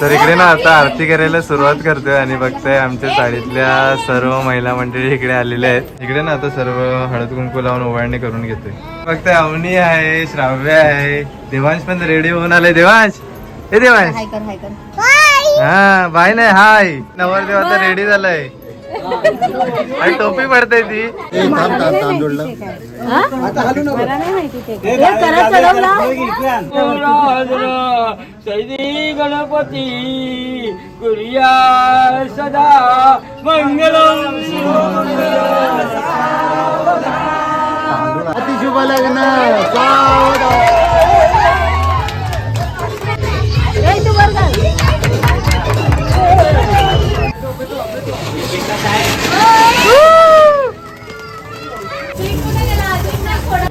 तर इकडे ना आता आरती करायला सुरुवात करतोय आणि बघताय आमच्या साडीतल्या सर्व महिला मंडळी इकडे आलेल्या आहेत. इकडे ना आता सर्व हळद कुंकू लावून ओवाळणी करून घेतोय. बघताय अवनी आहे श्राव्य आहे. देवांश पण रेडी होऊन आले देवांश! हे देवांश! हा बाय नाही हाय. नवरदेव आता रेडी झालाय. आणि टोपी पडते ती. सैदी गणपती गुरिया सदा मंगलम.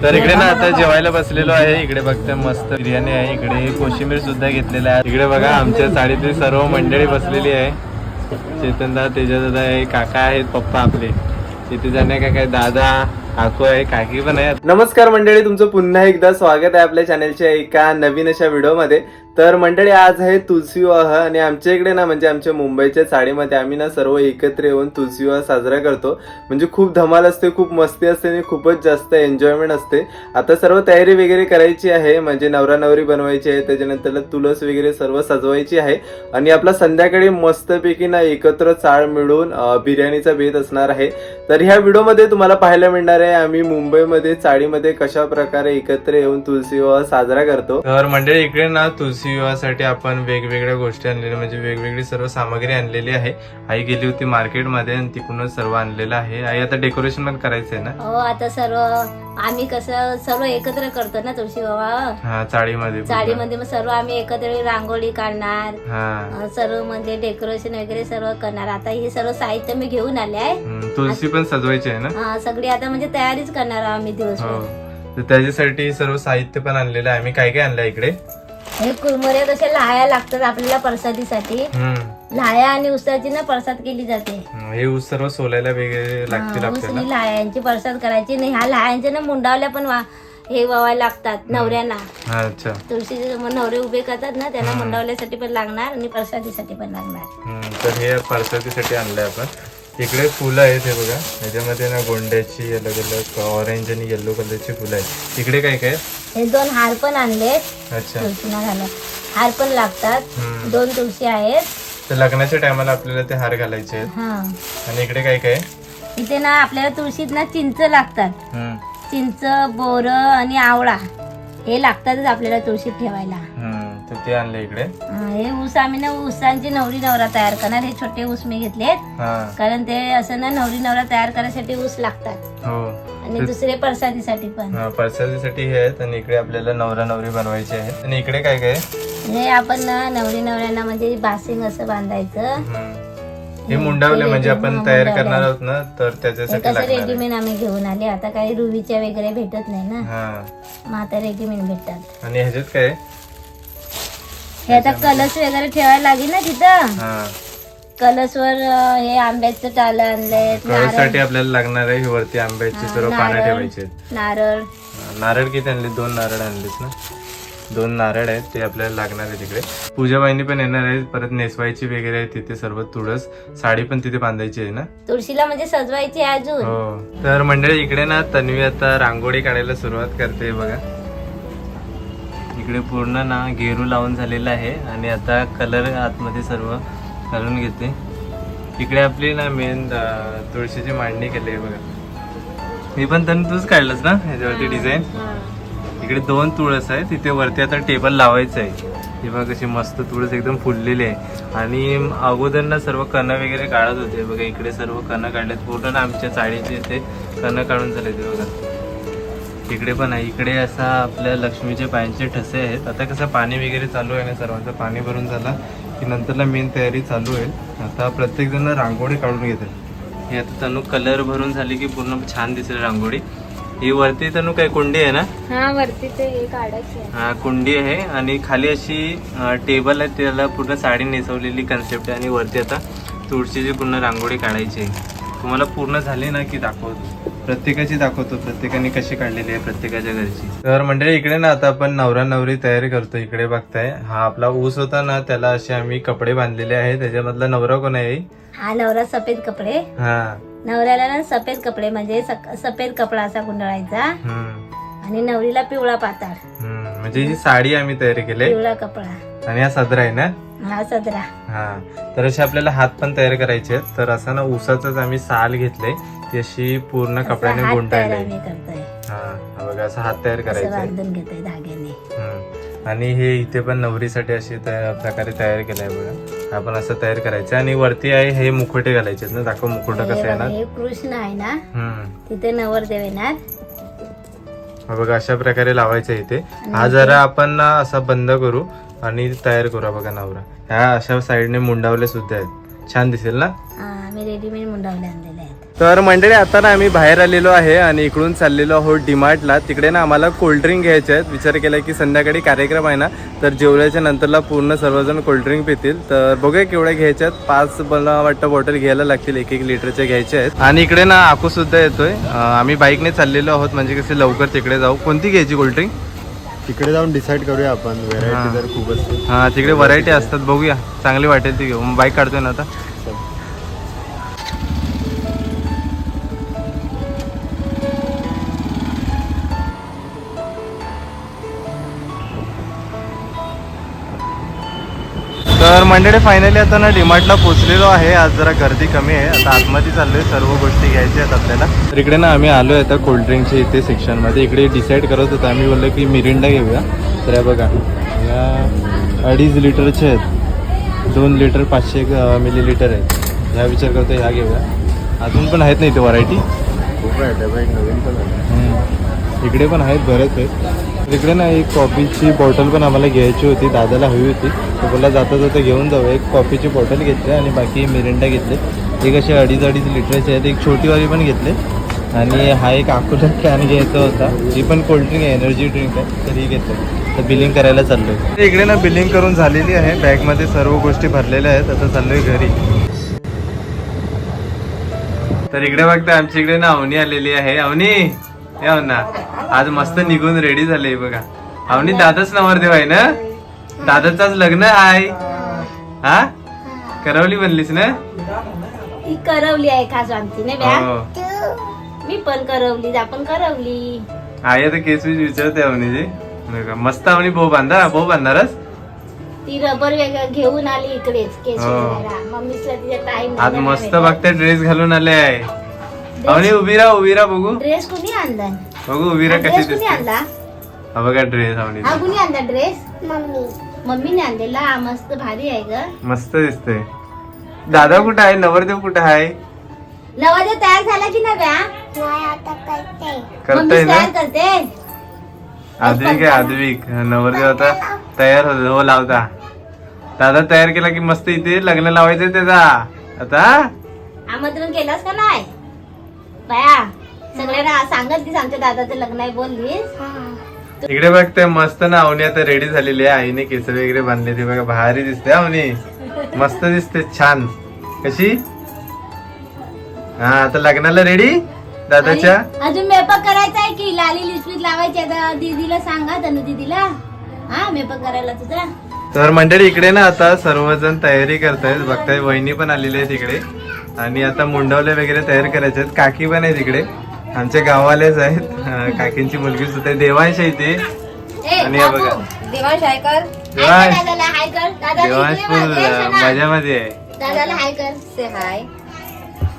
तर इकडे ना आता जेवायला बसलेलो आहे. इकडे बघते मस्त बिर्याणी आहे. इकडे कोशिंबीर सुद्धा घेतलेला आहे. इकडे बघा आमच्या साडीतली सर्व मंडळी बसलेली आहे. चेतनदा तेजदादा आहे काका आहेत पप्पा आपले. तिथे जाणे काय दादा काकू आहे काकी पण आहे नमस्कार मंडळी तुमचं पुन्हा एकदा स्वागत आहे आपल्या चॅनलच्या एका नवीन अशा व्हिडिओमध्ये तर मंडळी आज आहे तुलसी विवाह आणि आमच्या इकडे ना म्हणजे आमच्या मुंबईच्या चाळीमध्ये आम्ही ना सर्व एकत्र येऊन तुलसी विवाह साजरा करतो. म्हणजे खूप धमाल असते खूप मस्ती असते आणि खूपच जास्त एन्जॉयमेंट असते. आता सर्व तयारी वगैरे करायची आहे म्हणजे नवरा नवरी बनवायची आहे त्याच्यानंतर तुळस वगैरे सर्व सजवायची आहे. आणि आपला संध्याकाळी मस्तपैकी ना एकत्र चाळ मिळून बिर्याणीचा बेत असणार आहे. तर ह्या व्हिडिओमध्ये तुम्हाला पाहायला मिळणार आहे आम्ही मुंबईमध्ये चाळीमध्ये कशा प्रकारे एकत्र येऊन तुलसी विवाह साजरा करतो. तर मंडळी इकडे ना तुलसी विवाहासाठी आपण वेगवेगळ्या गोष्टी आणलेल्या म्हणजे वेगवेगळी सर्व सामग्री आणलेली आहे. आई गेली होती मार्केटमध्ये आणि तिकडूनच सर्व आणलेलं आहे. आई आता डेकोरेशन पण करायचं आहे ना? हो आता सर्व आम्ही कसं सर्व एकत्र करतो ना तुळशी बाबा हा? चाळीमध्ये. चाळीमध्ये मग सर्व आम्ही एकत्र रांगोळी काढणार हा. अं, सर्व म्हणजे डेकोरेशन वगैरे सर्व करणार. आता हे सर्व साहित्य मी घेऊन आले आहे. हम्म, तुलसी पण सजवायची आहे ना? अं, सगळी आता म्हणजे तयारीच करणार आहोत आम्ही हो. दिवसभर तर त्याच्यासाठी सर्व साहित्य पण आणलेलं आहे. आम्ही काय काय आणलंय इकडे? हे कुरमुरे तसे लाह्या लागतात आपल्याला प्रसादीसाठी. हम्म. लाह्या आणि उसाची ना प्रसाद केली जाते. हे ऊस सर्व सोलायला वगैरे लागतील हा, आपल्याला. उसनी लाह्यांची प्रसाद करायची नाही. ह्या लाह्यांच्या ना मुंडावल्या पण वा- हे वावायला लागतात नवऱ्यांना. हा अच्छा. तुळशीचे नवरे उभे करतात ना त्यांना मुंडावल्यासाठी पण लागणार आणि प्रसादीसाठी पण लागणार. हम्म, तर हे पार्सलीसाठी आणलंय आपण. इकडे फुलं आहेत हे बघा. ह्याच्यामध्ये ना गोंड्याची अलग अलग ऑरेंज आणि येल्लो कलरची फुलं आहेत. इकडे काय काय? हे दोन हार पण आणले अच्छा. तुळशीला घाला हार पण लागतात. हम्म. दोन तुळशी आहेत. तर लग्नाच्या टायमाला आपल्याला ते हार घालायचे आहेत. हा. आणि इकडे काय काय? इथे ना आपल्याला तुळशीत ना चिंच लागतात. हम्म, चिंच बोर आणि आवळा. हे लागतातच आपल्याला तुळशीत ठेवायला. तर ते आणले इकडे. हा, ऊस आम्ही ना ऊसांची नवरी नवरा तयार करणार. हे छोटे ऊस मी घेतलेत. हा. कारण ते असं ना नवरी नवरा तयार करण्यासाठी ऊस लागतात. हो. आणि दुसरे प्रसादीसाठी पण. हा प्रसादीसाठी हे आहेत आणि इकडे आपल्याला नवरा नवरी बनवायचे आहेत. आणि इकडे काय काय? आहे? हे आपण ना नवरी नवऱ्यांना म्हणजे बासिंग असं बांधायचं. हम्म. हे मुंडावले म्हणजे आपण तयार करणार आहोत ना तर हे त्याच्यासाठी कसं लागणार आहे. रेडीमेड आम्ही घेऊन आले. आता काही रुवीच्या वगैरे भेटत नाही ना. हा. मग आता रेडीमेड भेटतात. आणि ह्याच्यात काय? आहे? हे आता कलश वगैरे ठेवायला लागेल ना तिथं? हा. कलशवर अं, हे आंब्याचं टाल आणले कळसाठी आपल्याला लागणार आहे हे वरती आंब्याची सर्व पानं नारळ. ठेवायची. आहेत. नारळ. नारळ किती आणले? दोन नारळ आणलेस ना. दोन नारळ आहेत ते आपल्याला लागणार आहे तिकडे. पूजाबाईंनी पण येणार आहे परत नेसवायची वगैरे आहे तिथे सर्व तुळस साडी पण तिथे बांधायची आहे ना. तुळशीला म्हणजे सजवायची आहे अजून? हो. तर मंडळी इकडे ना तन्वी आता रांगोळी काढायला सुरुवात करते बघा. इकडे पूर्ण ना गेरू लावून झालेला आहे. आणि आता कलर आतमध्ये सर्व घालून घेते. इकडे आपली ना मेन तुळशीची मांडणी केली आहे बघा. मी पण तन तूच काढलंस ना? ह्याच्यावरती डिझाईन इकडे दोन तुळस आहे तिथे वरती आता टेबल लावायचं आहे. ही बघा कशी मस्त तुळस एकदम फुललेली आहे. आणि अगोदर ना सर्व कणं वगैरे काढत होते. बघा इकडे सर्व कणं काढलेत. पूर्ण ना आमच्या चाळीचे ते कणं काढून झाले ते बघा. इकडे पण आहे. इकडे असा आपल्या लक्ष्मीचे पायांचे ठसे आहेत. आता कसं पाणी वगैरे चालू आहे ना सर्वांचं? पाणी भरून झाला की नंतरला मेन तयारी चालू होईल आता प्रत्येक जण रांगोळी काढून घेते हे आता तनू कलर भरून झाली की पूर्ण छान दिसेल रांगोळी. ही वरती तनू काय कुंडी आहे ना? हा वरती ते हा कुंडी आहे आणि खाली अशी टेबल आहे. त्याला पूर्ण साडी नेसवलेली कन्सेप्ट आहे आणि वरती आता तुळशीची पूर्ण रांगोळी काढायची आहे. तुम्हाला पूर्ण झाली ना की दाखवतो? प्रत्येकाची दाखवतो प्रत्येकाने कशी काढलेली आहे प्रत्येकाच्या घरची. तर मंडळी इकडे ना आता आपण नवरा नवरी तयारी करतो इकडे बघताय. हा आपला ऊस होता ना त्याला असे आम्ही कपडे बांधलेले आहे त्याच्यामधला नवरा कोण आहे हा नवरा सफेद कपडे. हा. नवऱ्याला ना सफेद कपडे म्हणजे सफेद कपडा असा गुंडाळायचा. आणि नवरीला पिवळा पाताळ. म्हणजे ही साडी आम्ही तयारी केली पिवळा कपडा. आणि हा सदरा आहे ना? हा हा. तर असे आपल्याला हात पण तयार करायचे आहेत. तर असं ना ऊसाचाच आम्ही साल घेतले ती अशी पूर्ण असा कपड्याने हात तयार गुंडाळले आम्ही करतोय. हा बघा असं हात तयार असं करायचा आहे. बांधून घेतोय धाग्याने. हम्म. आणि हे इथे पण नवरीसाठी अशी त्या प्रकारे तयार केलंय बघा. आपण असं तयार करायचं. आणि वरती आहे हे मुखोटे घालायचे आहेत ना. दाखव मुखोटा कसं हे आहे ना. बघा, हे कृष्ण आहे ना. हम्म. तिथे नवरदेव येणार. हा बघा अशा प्रकारे लावायचं इथे. हा जरा आपण ना असा बंद करू. आणि तयार करू बघा नवरा. ह्या अशा साईडने मुंडावले सुद्धा आहेत. छान दिसेल ना? हा आम्ही रेडीमेड मुंडावले आणलेले आहेत. तर मंडळी आता ना आम्ही बाहेर आलेलो आहे आणि इकडून चाललेलो आहोत डिमार्टला तिकडे ना आम्हाला कोल्ड्रिंक घ्यायचे आहेत. विचार केला की संध्याकाळी कार्यक्रम आहे ना तर जेवल्याच्या नंतरला पूर्ण सर्वजण कोल्ड्रिंक पितील. तर बघूया केवढ्या घ्यायच्या आहेत. पाच मला वाटतं बॉटल घ्यायला लागतील एक एक लिटरच्या घ्यायच्या आहेत. आणि इकडे ना आकू सुद्धा येतोय. आम्ही बाईकने चाललेलो आहोत. म्हणजे कसे लवकर तिकडे जाऊ. कोणती घ्यायची कोल्ड्रिंक तिकडे जाऊन डिसाईड करूया आपण. व्हेरायटी तर खूप असते हा तिकडे व्हरायटी असतात. बघूया. चांगली वाटेल ती घेऊ बाईक काढतोय ना आता? तर मंडळी फायनली आता ना डिमार्टला पोहोचलेलो आहे. आज जरा गर्दी कमी आहे. आता आतमध्ये चाललोय. सर्व गोष्टी घ्यायच्या आहेत आपल्याला. तर इकडे ना आम्ही आलोय आता कोल्ड्रिंकच्या इथे सेक्शनमध्ये इकडे डिसाईड करत होतो. आम्ही बोललो की मिरिंडा घेऊया. तर या बघा. या अडीच लिटरचे आहेत. दोन लिटर पाचशे मिली लिटर आहेत. ह्या विचार करतो ह्या घेऊया. अजून पण आहेत ना इथे व्हरायटी खूप आहे डबा एक नवीन पण आहे इकडे पण आहेत बरेच आहेत. इकडे ना एक कॉफीची बॉटल पण आम्हाला घ्यायची होती दादाला हवी होती. तो बोला जाता जाता घेऊन जाऊ. एक कॉफीची बॉटल घेतली आणि बाकी मिरिंडा घेतले. एक असे अडीच अडीच लिटरचे आहेत एक छोटीवाली पण घेतले. आणि हा एक अकोला कॅन घ्यायचा होता. ही पण कोल्ड्रिंक आहे एनर्जी ड्रिंक आहे तर ही घेतलं. तर बिलिंग करायला चाललोय. इकडे ना बिलिंग करून झालेली आहे. बॅगमध्ये सर्व गोष्टी भरलेल्या आहेत. आता चाललोय घरी. तर इकडे बघता आमच्या इकडे ना अवनी आलेली आहे. अवनी या ना आज मस्त निघून रेडी झाले बघा. अवनी दादाच नवरदेव आहे ना? दादाच आज लग्न आहे. हा? करवली बनलीस ना? ती करवली आहे खास आमची नाही ब्या? हो. मी पण करवली आपण करवली. आई आता केस बीस विचारते अवनीची बघा, मस्त अवनी भाऊ बांधा भाऊ बांधणारच? ती रबर घेऊन आली इकडेच केस हो. मम्मीला तिचा टाइम आज मस्त बघते ड्रेस घालून आले आहे. अवनी उभी राहा उभी राहा बघू. ड्रेस कुणी आणला बघू राहा कशी दिसते. आणला? हा बघा ड्रेस अवनी हा कुणी आणला ड्रेस मम्मी. मम्मीने आणलेला हा मस्त भारी आहे ग. मस्त दिसते. दादा कुठं आहे? नवरदेव कुठं आहे? नवरदेव तयार झाला की नाही ब्या करताय मम्मी ना? तयार करते? आद्विक आहे आद्विक. नवरदेव आता तयार होतो. हो लावता. दादा तयार केला की मस्त इथे लग्न लावायचं त्याचा. आता? आमंत्रण केलंस का नाही? बाया. सगळ्यांना सांगत तीस आमच्या दादाचं लग्न आहे बोललीस इकडे बघते मस्त ना अवनी आता रेडी झालेली आहे. आईने केस वगैरे बांधले ते बघा भारी दिसते अवनी. मस्त दिसते छान. कशी? हा आता लग्नाला रेडी दादाच्या? अजून मेकअप करायचा आहे की लाली लिपस्टिक लावायची आता दीदीला सांगा तनु दीदीला. हा मेकअप करायला तुझा तर मंडळी इकडे ना आता सर्वजण तयारी करतायत. बघताय वहिनी पण आलेली आहे तिकडे आणि आता मुंडवले वगैरे तयार करायचे आहेत. काकी पण आहे तिकडे आमच्या गावालेच आहेत. काकींची मुलगी सुद्धा देवांश आहे ए, आणि हे बाबू, बघा. देवांश हाय कर. देवांश. हाय हाय देवांश शना. मजामध्ये आहे. दादाला हाय कर. से हाय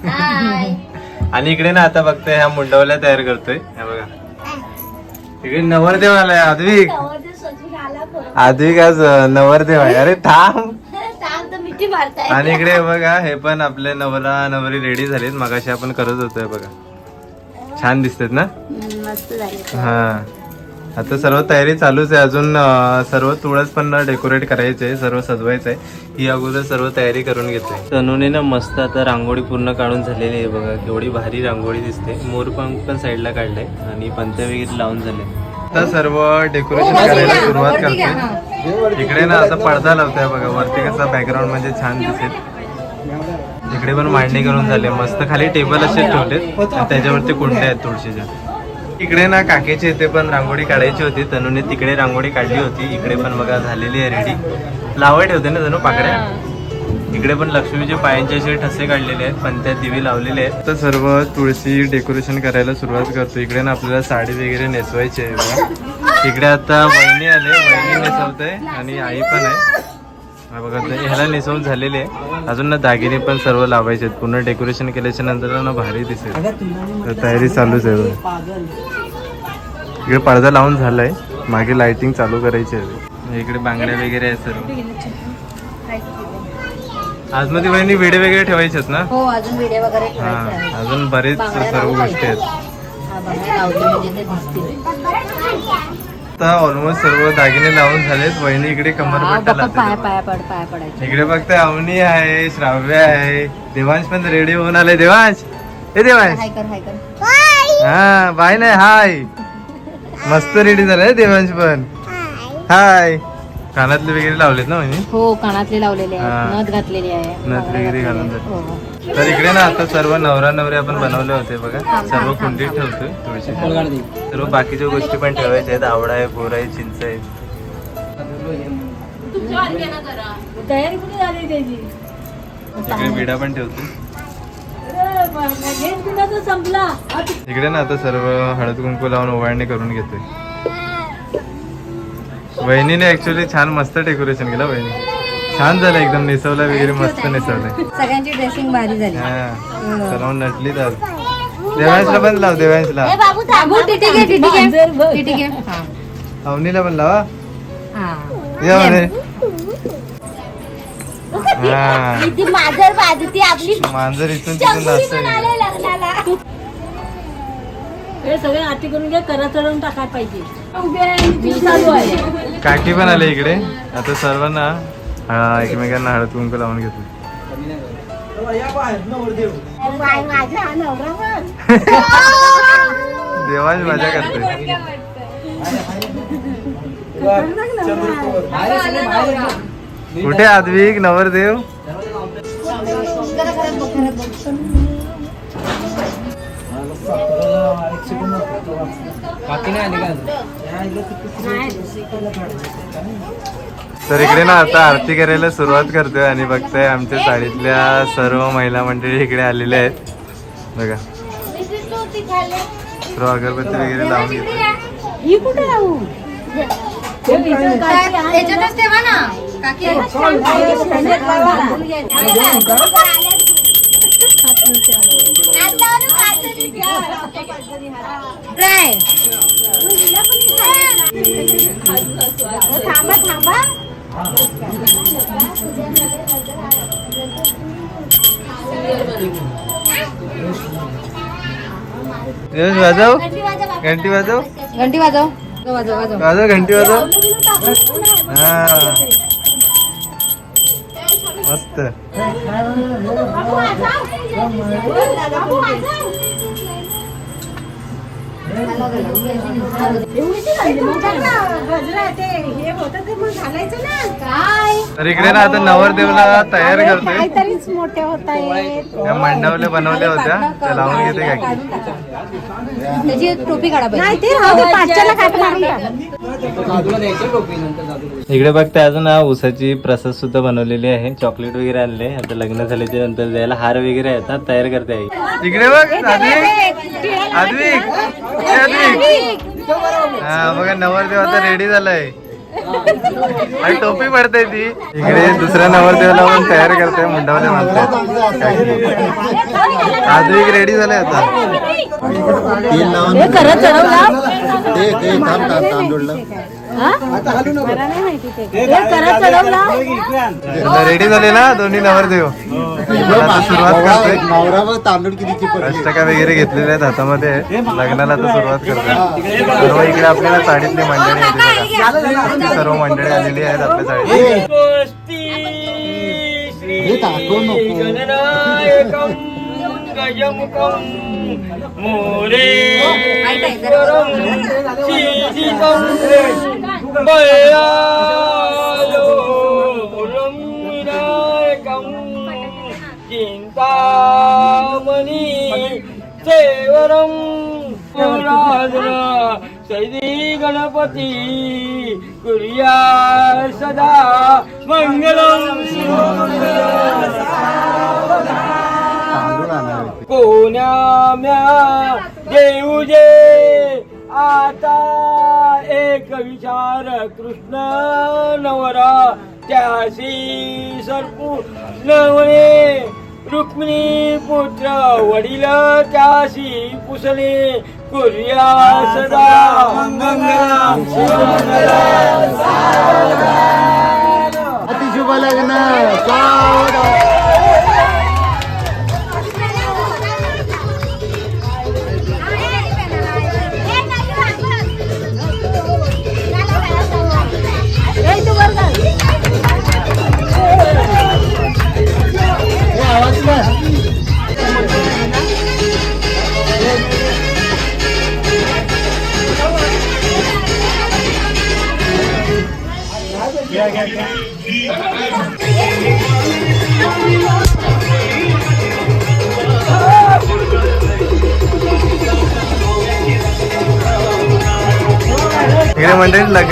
हाय आणि इकडे ना आता बघताय ह्या मुंडवल्या तयार करतोय. हे बघा. इकडे नवरदेव आलाय आद्विक परत. आद्विक आज नवरदेव आहे. अरे थांब. आणि इकडे बघा हे पण आपले नवरा नवरी रेडी झालेत मगाशी आपण करत होतोय बघा. छान दिसतात ना? हम्म, मस्त झाले हा. आता सर्व तयारी चालूच आहे. अजून सर्व तुळस पण डेकोरेट करायचे आहे सर्व सजवायचं आहे ही अगोदर सर्व तयारी करून घेते तनुने ना मस्त आता रांगोळी पूर्ण काढून झालेली आहे बघा. केवढी भारी रांगोळी दिसते. मोरपंख पण साईडला काढलाय आणि पंत्या वगैरे लावून झाले आता सर्व डेकोरेशन करायला सुरुवात करते इकडे ना आता पडदा लावतोय बघा. वरती कसा बॅकग्राऊंड म्हणजे छान दिसेल. इकडे पण मांडणी करून झाले. मस्त खाली टेबल असे ठेवलेत. आणि त्याच्यावरती कुंड्या आहेत तुळशीच्या. इकडे ना काकेच्या इथे पण रांगोळी काढायची होती. तनुने तिकडे रांगोळी काढली होती. इकडे पण बघा झालेली आहे रेडी लावाय ठेवते ना तनु पाकड्या? इकडे पण लक्ष्मीचे पायांचे असे ठसे काढलेले आहेत. पण त्या दिवे लावलेले आहेत. तर सर्व तुळशी डेकोरेशन करायला सुरुवात करतो. इकडे ना आपल्याला साडी वगैरे नेसवायची आहे इकडे आता वहिनी आले. वहिनी नेसवते आणि आई पण आहे. बघा ते ह्याला नेसवून झालेले आहे. अजून ना दागिने पण सर्व लावायचे आहेत. पूर्ण डेकोरेशन केल्याच्यानंतर ना भारी दिसेल. तर तयारी चालूच आहे. इकडे पडदा लावून झालाय. मागे लाइटिंग चालू करायची आहे. इकडे बांगड्या वगैरे आहेत सर्व. आतमध्ये वहिनी वेडे वगैरे ठेवायचे आहेत ना? हो अजून व्हिडिओ वगैरे हा. अजून बरेच सर्व गोष्टी आहेत. आता ऑलमोस्ट सर्व दागिने लावून झालेत. वहिनी इकडे कमर हा, पट्टा बाप्पा, पाया लावते पाया पड पाया पडायचे. इकडे फक्त अवनी आहे श्राव्य आहे. देवांश पण रेडी होऊन आले. देवांश! हे देवांश! हाय कर हाय कर. हा बाय नाही हाय. मस्त रेडी झालाय देवांश पण. हाय. कानातले वगैरे लावलेत ना म्हणजे हो कानातले लावलेले. आहेत नथ घातलेली आहे. नथ वगैरे घालून जाते. हो, हो. तर इकडे ना आता सर्व नवरा नवरी आपण बनवले होते बघा. सर्व कुंडीत ठेवतोय तुळशी सर्व बाकीच्या गोष्टी पण ठेवायच्या आहेत. आवडा आहे बोर आहे चिंच आहे. तयारी कुठे झाली त्याची? इकडे विडा पण ठेवतो इकडे ना आता सर्व हळद कुंकू लावून ओवाळणी करून घेतोय. वहिनीने ऍक्च्युली छान मस्त डेकोरेशन केलं वहिनी. छान झालं एकदम नेसवलं वगैरे मस्त नेसवलंय सगळ्यांची ड्रेसिंग भारी झाली. हा सर्व नटलीत आज. देवांशला पण लाव देवांशला. अवनीला पण लावा. हा. या म्हणे हा. ती मांजर इथून तिथून लग्नाला. हे सगळे आरती करून घ्या करा चढवून टाकायला पाहिजे. उभे चालू आहे. काकी पण आले इकडे. आता सर्वांना हा, एकमेकांना हळद कुंकू लावून घेतो. देवाच मजा करते कुठे आद्विक नवरदेव? तर इकडे ना आता आरती करायला सुरुवात करतोय आणि बघताय आमच्या साडीतल्या सर्व महिला मंडळी इकडे आलेल्या आहेत. बघा. सर्व अगरबत्ती वगैरे लावून घेतो ही कुठे राहू? त्याच्यातच ठेवा ना. काकी ट्राय थांबा वाजव घंटी वाजव घंटी वाजव वाजव वाजव वाजव घंटी वाजव हा मस्त तर इकडे ना आता नवरदेवला तयार करतोय. तरीच मोठे होत बनवल्या होत्या. त्या लावून घेते काकी. त्याची टोपी काढा ते राहू दे पाचच्याला काय मारून टाक. इकडे बघते अजून ऊसाची प्रसाद सुद्धा बनवलेली आहे. चॉकलेट वगैरे आणले. आता लग्न झाल्याच्यानंतर द्यायला हार वगैरे येतात तयार करते आई इकडे बघ आद्विक आद्विक ए, आद्विक हा बघा नवरदेव आता रेडी झालाय. आणि टोपी पडते ती. इकडे दुसऱ्या नवरदेवाला पण तयार करते मुंडावले म्हणतात आद्विक रेडी झालाय आता. तीन लावून हे ते थांब थांब चढवला रेडी झाले ना दोन्ही नवरदेव? आता सुरुवात करतोय. तांदूळ पडली अष्टका वगैरे घेतलेल्या आहेत हातामध्ये. लग्नाला आता सुरुवात करतो सर्व इकडे आपल्याला साडीतली मंडळी येते सर्व मंडळी आलेली आहेत आपल्या साडीत. गणपती कुर्या सदा मंगलम कोण्या म्या देऊ जे? आता एक विचार कृष्ण नवरा त्याशी सरपू नवणे रुक्मिणी पुत्र वडील त्याशी पुसले. कुर्या सदा अतिशुभ लग्न.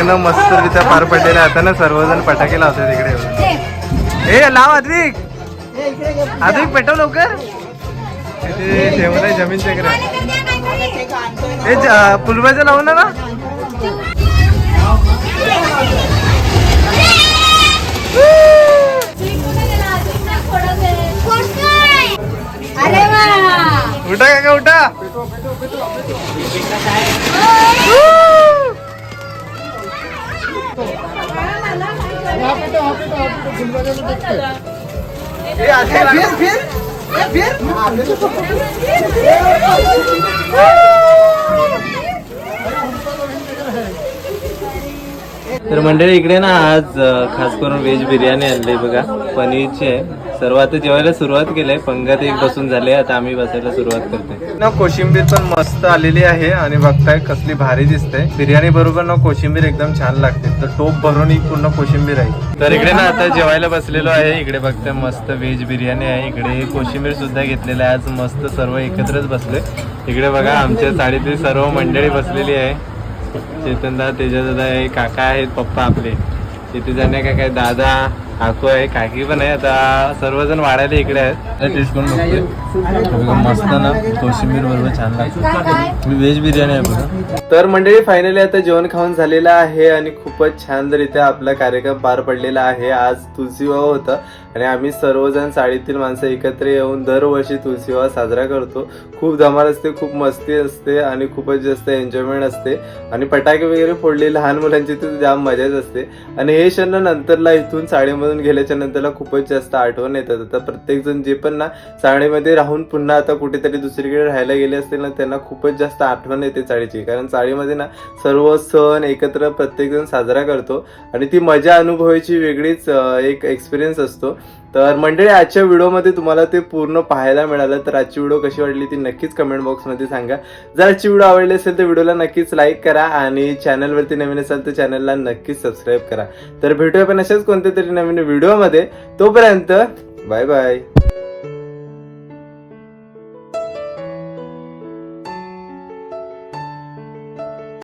लग्न मस्तरित्या पार पडलेलं आता ना सर्वजण फटाके लावतात इकडे. ए लाव अद्विक अद्विक पेटव लवकर. ते ठेवलं आहे जमीन चक्र हे पुलबाचं लावू ना उठा काका उठा. तर मंडळी इकडे ना आज खास करून व्हेज बिर्याणी आणली बघा पनीरची आहे. सर्व आता जेवायला सुरुवात केली आहे पंगत एक बसून झाले आता आम्ही बसायला सुरुवात करते ना कोशिंबीर पण मस्त आलेली आहे आणि बघताय कसली भारी दिसते बिर्याणी बरोबर ना कोशिंबीर एकदम छान लागते. तर टोप भरून ही पूर्ण कोशिंबीर आहे. तर इकडे ना आता जेवायला बसलेलो आहे. इकडे बघताय मस्त व्हेज बिर्याणी आहे. इकडे कोशिंबीर सुद्धा घेतलेलं आहे. आज मस्त सर्व एकत्रच बसले इकडे बघा आमच्या साडीतली सर्व मंडळी बसलेली आहे. चेतनदा तेजदादा हे काका आहेत पप्पा आपले. तिथे जाण्या काय काय दादा. काकू आहे काकी पण आहे. आता सर्वजण वाढायला इकडे आहेत. टेस्ट करून बघतोय. बघा, मस्त ना. कोशिंबीर बरोबर छान लागतं. व्हेज बिर्याणी आहे बघा. तर मंडळी फायनली आता जेवण खाऊन झालेलं आहे आणि खूपच छानरित्या आपला कार्यक्रम पार पडलेला आहे. आज तुळशीविवाह होता आणि आम्ही सर्वजण साडीतील माणसं एकत्र येऊन दरवर्षी तुळशीविवाह साजरा करतो. खूप धमाल असते खूप मस्ती असते आणि खूपच जास्त एन्जॉयमेंट असते. आणि फटाके वगैरे फोडले लहान मुलांची तर जाम मजाच असते. आणि हे क्षण नंतरला इथून साडीमधून गेल्याच्या नंतरला खूपच जास्त आठवण येतात. आता प्रत्येक जण जे पण ना चाळीमध्ये राहून पुन्हा आता कुठेतरी दुसरीकडे राहायला गेले असतील ना त्यांना खूपच जास्त आठवण येते चाळीची. कारण चाळीमध्ये ना सर्व सण एकत्र प्रत्येक जण साजरा करतो आणि ती मजा अनुभवायची वेगळीच एक एक्सपिरियन्स असतो. तर मंडळी आजच्या व्हिडिओमध्ये तुम्हाला ते पूर्ण पाहायला मिळालं. तर आजची व्हिडिओ कशी वाटली ती नक्कीच कमेंट बॉक्समध्ये सांगा. जर आजची व्हिडिओ आवडली असेल तर व्हिडिओला नक्कीच लाईक करा आणि चॅनलवरती नवीन असाल तर चॅनलला नक्कीच सबस्क्राईब करा. तर भेटूया पण अशाच कोणत्या तरी नवीन व्हिडिओमध्ये. तोपर्यंत बाय बाय